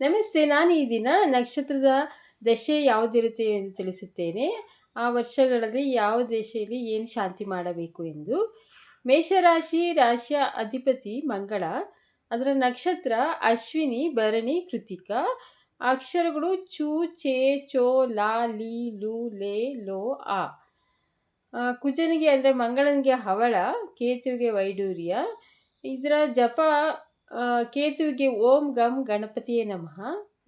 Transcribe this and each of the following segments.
ನಮಸ್ತೆ, ನಾನು ಈ ದಿನ ನಕ್ಷತ್ರದ ದಶೆ ಯಾವುದಿರುತ್ತೆ ಎಂದು ತಿಳಿಸುತ್ತೇನೆ. ಆ ವರ್ಷಗಳಲ್ಲಿ ಯಾವ ದಶೆಯಲ್ಲಿ ಏನು ಶಾಂತಿ ಮಾಡಬೇಕು ಎಂದು. ಮೇಷರಾಶಿ ರಾಶಿಯ ಅಧಿಪತಿ ಮಂಗಳ. ಅದರ ನಕ್ಷತ್ರ ಅಶ್ವಿನಿ, ಭರಣಿ, ಕೃತಿಕ. ಅಕ್ಷರಗಳು ಚೂ, ಚೇ, ಚೋ, ಲಾ, ಲಿ, ಲು, ಲೇ, ಲೋ, ಆ. ಕುಜನಿಗೆ ಅಂದರೆ ಮಂಗಳನಿಗೆ ಹವಳ, ಕೇತುವಿಗೆ ವೈಡೂರ್ಯ. ಇದರ ಜಪ ಕೇತುವಿಗೆ ಓಂ ಗಂ ಗಣಪತಿಯೇ ನಮಃ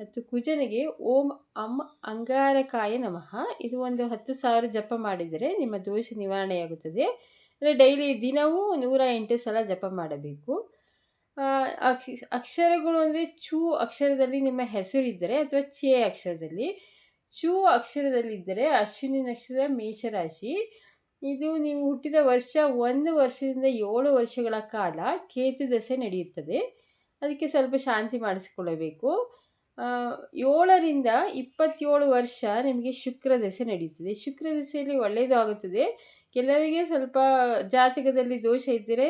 ಮತ್ತು ಕುಜನಿಗೆ ಓಂ ಅಂ ಅಂಗಾರಕಾಯ ನಮಃ. ಇದು ಒಂದು ಹತ್ತು ಸಾವಿರ ಜಪ ಮಾಡಿದರೆ ನಿಮ್ಮ ದೋಷ ನಿವಾರಣೆಯಾಗುತ್ತದೆ. ಅಂದರೆ ಡೈಲಿ ದಿನವೂ ನೂರ ಎಂಟು ಸಲ ಜಪ ಮಾಡಬೇಕು. ಅಕ್ಷ, ಅಕ್ಷರಗಳು ಅಂದರೆ ಚೂ ಅಕ್ಷರದಲ್ಲಿ ನಿಮ್ಮ ಹೆಸರಿದ್ದರೆ ಅಥವಾ ಚೇ ಅಕ್ಷರದಲ್ಲಿ. ಚೂ ಅಕ್ಷರದಲ್ಲಿದ್ದರೆ ಅಶ್ವಿನಿ ನಕ್ಷತ್ರ ಮೇಷರಾಶಿ. ಇದು ನೀವು ಹುಟ್ಟಿದ ವರ್ಷ ಒಂದು ವರ್ಷದಿಂದ ಏಳು ವರ್ಷಗಳ ಕಾಲ ಕೇತು ದಸೆ ನಡೆಯುತ್ತದೆ. ಅದಕ್ಕೆ ಸ್ವಲ್ಪ ಶಾಂತಿ ಮಾಡಿಸಿಕೊಳ್ಳಬೇಕು. ಏಳರಿಂದ ಇಪ್ಪತ್ತೇಳು ವರ್ಷ ನಿಮಗೆ ಶುಕ್ರ ದಸೆ ನಡೆಯುತ್ತದೆ. ಶುಕ್ರ ದಸೆಯಲ್ಲಿ ಒಳ್ಳೆಯದು ಆಗುತ್ತದೆ. ಕೆಲವರಿಗೆ ಸ್ವಲ್ಪ ಜಾತಕದಲ್ಲಿ ದೋಷ ಇದ್ದರೆ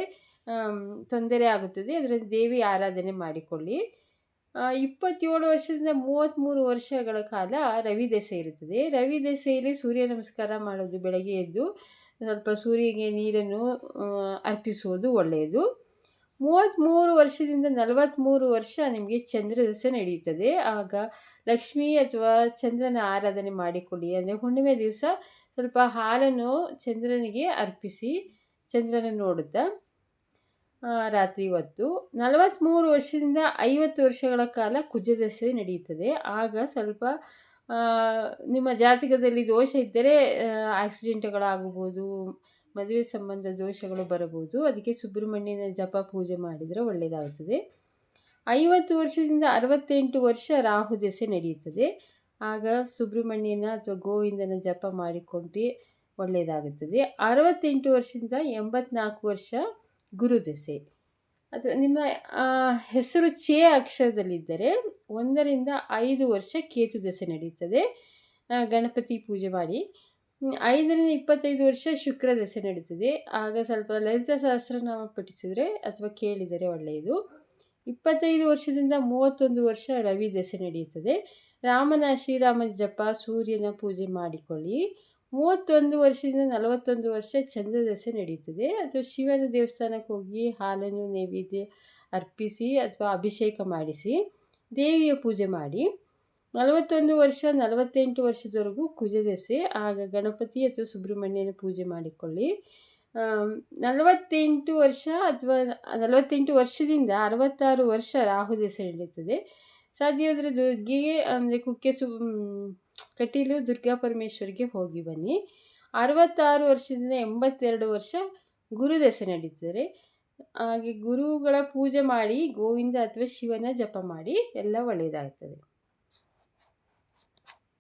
ತೊಂದರೆ ಆಗುತ್ತದೆ. ಅದರಲ್ಲಿ ದೇವಿ ಆರಾಧನೆ ಮಾಡಿಕೊಳ್ಳಿ. ಇಪ್ಪತ್ತೇಳು ವರ್ಷದಿಂದ ಮೂವತ್ತ್ಮೂರು ವರ್ಷಗಳ ಕಾಲ ರವಿ ದೆಸೆ ಇರುತ್ತದೆ. ರವಿ ದೆಸೆಯಲ್ಲಿ ಸೂರ್ಯ ನಮಸ್ಕಾರ ಮಾಡೋದು ಬೆಳಗ್ಗೆ ಎದ್ದು ಸ್ವಲ್ಪ ಸೂರ್ಯಗೆ ನೀರನ್ನು ಅರ್ಪಿಸುವುದು ಒಳ್ಳೆಯದು. ಮೂವತ್ತ್ಮೂರು ವರ್ಷದಿಂದ ನಲವತ್ತ್ಮೂರು ವರ್ಷ ನಿಮಗೆ ಚಂದ್ರ ದಶೆ ನಡೆಯುತ್ತದೆ. ಆಗ ಲಕ್ಷ್ಮಿ ಅಥವಾ ಚಂದ್ರನ ಆರಾಧನೆ ಮಾಡಿಕೊಳ್ಳಿ. ಅಂದರೆ ಹುಣ್ಣಿಮೆ ದಿವಸ ಸ್ವಲ್ಪ ಹಾಲನ್ನು ಚಂದ್ರನಿಗೆ ಅರ್ಪಿಸಿ ಚಂದ್ರನ ನೋಡುತ್ತಾ ರಾತ್ರಿ ಹೊತ್ತು. ನಲವತ್ತ್ಮೂರು ವರ್ಷದಿಂದ ಐವತ್ತು ವರ್ಷಗಳ ಕಾಲ ಕುಜದಸೆ ನಡೆಯುತ್ತದೆ. ಆಗ ಸ್ವಲ್ಪ ನಿಮ್ಮ ಜಾತಕದಲ್ಲಿ ದೋಷ ಇದ್ದರೆ ಆಕ್ಸಿಡೆಂಟ್ಗಳಾಗಬಹುದು ಮದುವೆ ಸಂಬಂಧ ದೋಷಗಳು ಬರಬಹುದು. ಅದಕ್ಕೆ ಸುಬ್ರಹ್ಮಣ್ಯನ ಜಪ ಪೂಜೆ ಮಾಡಿದರೆ ಒಳ್ಳೆಯದಾಗುತ್ತದೆ ಐವತ್ತು ವರ್ಷದಿಂದ ಅರವತ್ತೆಂಟು ವರ್ಷ ರಾಹು ದೆಸೆ ನಡೆಯುತ್ತದೆ. ಆಗ ಸುಬ್ರಹ್ಮಣ್ಯನ ಅಥವಾ ಗೋವಿಂದನ ಜಪ ಮಾಡಿಕೊಂಡು ಒಳ್ಳೆಯದಾಗುತ್ತದೆ ಅರವತ್ತೆಂಟು ವರ್ಷದಿಂದ ಎಂಬತ್ನಾಲ್ಕು ವರ್ಷ ಗುರು ದಶೆ ಅಥವಾ ನಿಮ್ಮ ಹೆಸರು ಚೇ ಅಕ್ಷರದಲ್ಲಿದ್ದರೆ ಒಂದರಿಂದ ಐದು ವರ್ಷ ಕೇತು ದಶೆ ನಡೆಯುತ್ತದೆ ಗಣಪತಿ ಪೂಜೆ ಮಾಡಿ. ಐದರಿಂದ ಇಪ್ಪತ್ತೈದು ವರ್ಷ ಶುಕ್ರ ದಶೆ ನಡೀತದೆ. ಆಗ ಸ್ವಲ್ಪ ಲಲಿತ ಸಹಸ್ರನಾಮ ಪಠಿಸಿದರೆ ಅಥವಾ ಕೇಳಿದರೆ ಒಳ್ಳೆಯದು. ಇಪ್ಪತ್ತೈದು ವರ್ಷದಿಂದ ಮೂವತ್ತೊಂದು ವರ್ಷ ರವಿ ದಶೆ ನಡೆಯುತ್ತದೆ. ರಾಮನ ಶ್ರೀರಾಮ ಜಪ ಸೂರ್ಯನ ಪೂಜೆ ಮಾಡಿಕೊಳ್ಳಿ. ಮೂವತ್ತೊಂದು ವರ್ಷದಿಂದ ನಲವತ್ತೊಂದು ವರ್ಷ ಚಂದ್ರದಸೆ ನಡೀತದೆ. ಅಥವಾ ಶಿವನ ದೇವಸ್ಥಾನಕ್ಕೆ ಹೋಗಿ ಹಾಲನ್ನು ನೈವೇದ್ಯ ಅರ್ಪಿಸಿ ಅಥವಾ ಅಭಿಷೇಕ ಮಾಡಿಸಿ ದೇವಿಯ ಪೂಜೆ ಮಾಡಿ ನಲವತ್ತೊಂದು ವರ್ಷ, ನಲವತ್ತೆಂಟು ವರ್ಷದವರೆಗೂ ಕುಜದಸೆ. ಆಗ ಗಣಪತಿ ಅಥವಾ ಸುಬ್ರಹ್ಮಣ್ಯನ ಪೂಜೆ ಮಾಡಿಕೊಳ್ಳಿ. ನಲವತ್ತೆಂಟು ವರ್ಷ ಅಥವಾ ನಲವತ್ತೆಂಟು ವರ್ಷದಿಂದ ಅರವತ್ತಾರು ವರ್ಷ ರಾಹು ದಶೆ ನಡೆಯುತ್ತದೆ ಸಾಧ್ಯವಾದರೆ ದುರ್ಗೆಗೆ, ಅಂದರೆ ಕುಕ್ಕೆ ಸು ಕಟೀಲು ದುರ್ಗಾ ಪರಮೇಶ್ವರಿಗೆ ಹೋಗಿ ಬನ್ನಿ. ಅರವತ್ತಾರು ವರ್ಷದಿಂದ ಎಂಬತ್ತೆರಡು ವರ್ಷ ಗುರುದೆಸೆ ನಡೀತಾರೆ ಹಾಗೆ ಗುರುಗಳ ಪೂಜೆ ಮಾಡಿ, ಗೋವಿಂದ ಅಥವಾ ಶಿವನ ಜಪ ಮಾಡಿ ಎಲ್ಲ ಒಳ್ಳೆಯದಾಗ್ತದೆ.